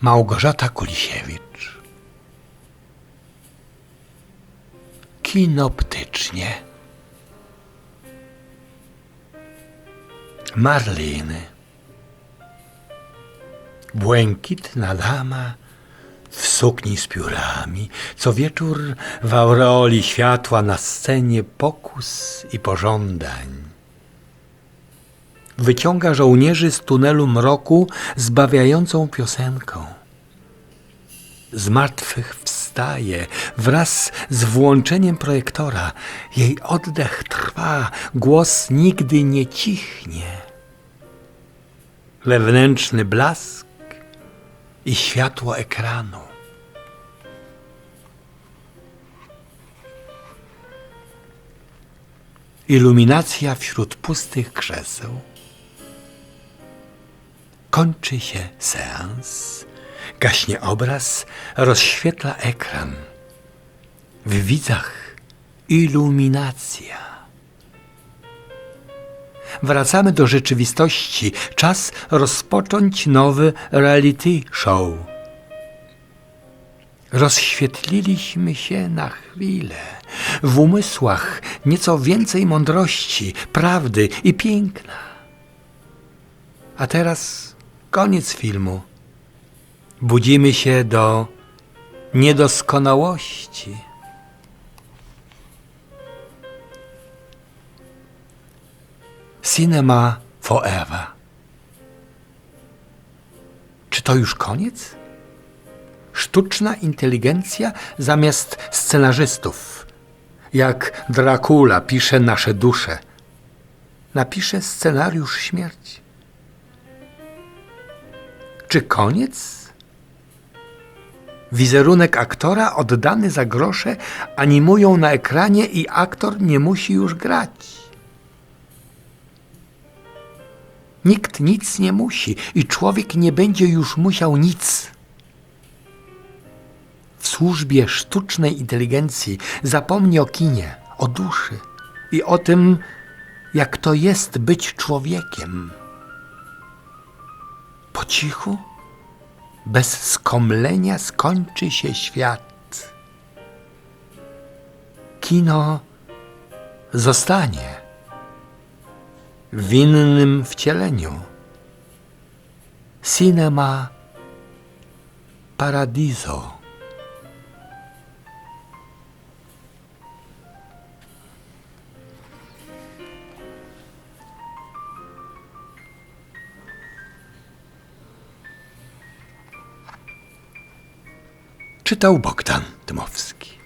Małgorzata Kulisiewicz. Kinoptycznie. Marliny. Błękitna dama w sukni z piórami, co wieczór w aureoli światła na scenie pokus i pożądań wyciąga żołnierzy z tunelu mroku zbawiającą piosenką. Z martwych wstaje wraz z włączeniem projektora. Jej oddech trwa, głos nigdy nie cichnie. Wewnętrzny blask i światło ekranu. Iluminacja wśród pustych krzeseł. Kończy się seans, gaśnie obraz, rozświetla ekran. W widzach iluminacja. Wracamy do rzeczywistości. Czas rozpocząć nowy reality show. Rozświetliliśmy się na chwilę. W umysłach nieco więcej mądrości, prawdy i piękna. A teraz koniec filmu. Budzimy się do niedoskonałości. Cinema Forever. Czy to już koniec? Sztuczna inteligencja zamiast scenarzystów. Jak Dracula pisze nasze dusze. Napisze scenariusz śmierci. Czy koniec? Wizerunek aktora oddany za grosze animują na ekranie i aktor nie musi już grać. Nikt nic nie musi i człowiek nie będzie już musiał nic. W służbie sztucznej inteligencji zapomni o kinie, o duszy i o tym, jak to jest być człowiekiem cichu, bez skomlenia skończy się świat. Kino zostanie w innym wcieleniu. Cinema Paradiso. Czytał Bogdan Dmowski.